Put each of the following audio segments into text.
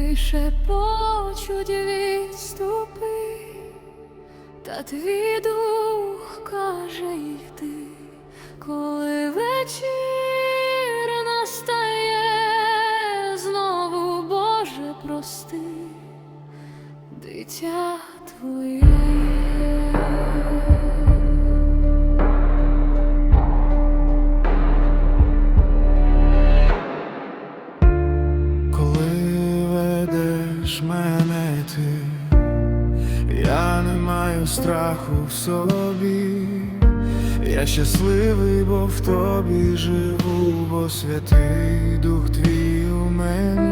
Думки шепочуть відступи, та твій дух каже йти, коли вечір ведеш мене ти, я не маю страху в собі, я щасливий, бо в тобі живу, бо святий дух твій у мені.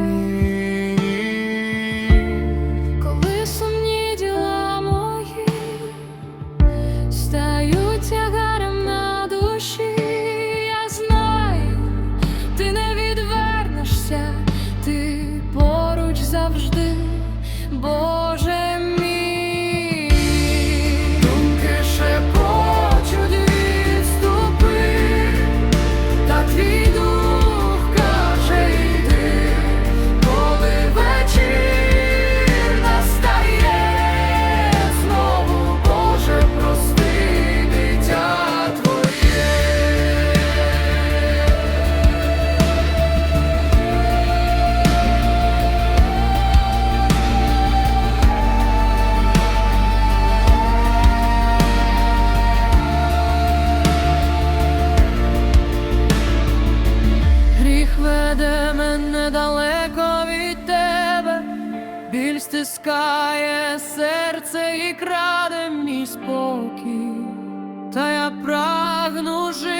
Веде мене далеко від тебе, біль стискає серце і краде мій спокій, та я прагну жити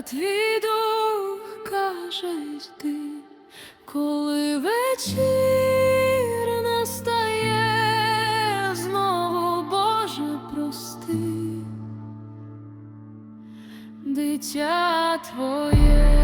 та твій дух каже йти, коли вечір настає, знову Боже прости, дитя твоє.